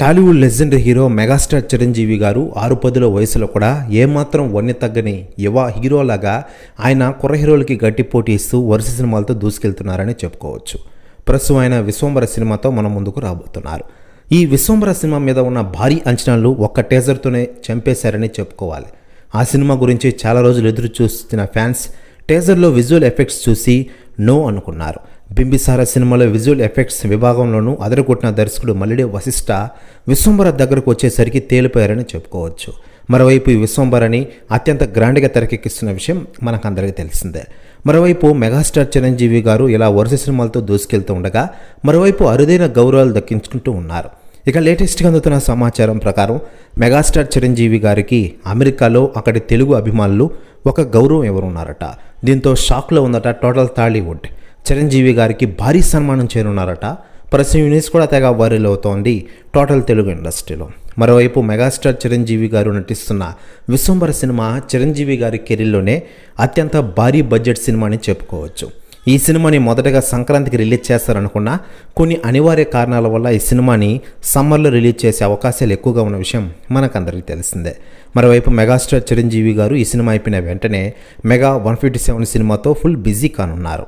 Tollywood legend hero megastar Chiranjeevi గారు ఆరు పదుల వయసులో కూడా ఏమాత్రం వన్నె తగ్గని యువ హీరోలాగా ఆయన కుర్ర హీరోలకి గట్టి పోటీ ఇస్తూ వరుస సినిమాలతో దూసుకెళ్తున్నారని చెప్పుకోవచ్చు. ప్రస్తుతం ఆయన విశ్వంబర సినిమాతో మన ముందుకు రాబోతున్నారు. ఈ విశ్వంబర సినిమా మీద ఉన్న భారీ అంచనాలు ఒక్క టేజర్తోనే చంపేశారని చెప్పుకోవాలి. ఆ సినిమా గురించి చాలా రోజులు ఎదురు చూస్తున్న ఫ్యాన్స్ టేజర్లో విజువల్ ఎఫెక్ట్స్ చూసి నో అనుకున్నారు. బింబిసార సినిమాలో విజువల్ ఎఫెక్ట్స్ విభాగంలోనూ అదరగొట్టిన దర్శకుడు మల్లిడి వశిష్ట విశ్వంబర దగ్గరకు వచ్చేసరికి తేలిపోయారని చెప్పుకోవచ్చు. మరోవైపు ఈ విశ్వంబరని అత్యంత గ్రాండ్గా తెరకెక్కిస్తున్న విషయం మనకందరికీ తెలిసిందే. మరోవైపు మెగాస్టార్ చిరంజీవి గారు ఇలా వరుస సినిమాలతో దూసుకెళ్తూ ఉండగా మరోవైపు అరుదైన గౌరవాలు దక్కించుకుంటూ ఉన్నారు. ఇక లేటెస్ట్గా అందుతున్న సమాచారం ప్రకారం మెగాస్టార్ చిరంజీవి గారికి అమెరికాలో అక్కడి తెలుగు అభిమానులు ఒక గౌరవం ఎవరున్నారట. దీంతో షాక్లో ఉందట టోటల్ టాలీవుడ్. చిరంజీవి గారికి భారీ సన్మానం చేరున్నారట ప్రస్తుతం యూనిస్ కూడా తెగ వైరల్ అవుతోంది టోటల్ తెలుగు ఇండస్ట్రీలో. మరోవైపు మెగాస్టార్ చిరంజీవి గారు నటిస్తున్న విశ్వంబర సినిమా చిరంజీవి గారి కెరీర్లోనే అత్యంత భారీ బడ్జెట్ సినిమా అని చెప్పుకోవచ్చు. ఈ సినిమాని మొదటగా సంక్రాంతికి రిలీజ్ చేస్తారనుకున్నా కొన్ని అనివార్య కారణాల వల్ల ఈ సినిమాని సమ్మర్లో రిలీజ్ చేసే అవకాశాలు ఎక్కువగా ఉన్న విషయం మనకందరికీ తెలిసిందే. మరోవైపు మెగాస్టార్ చిరంజీవి గారు ఈ సినిమా అయిపోయిన వెంటనే మెగా వన్ ఫిఫ్టీ సెవెన్ సినిమాతో ఫుల్ బిజీ కానున్నారు.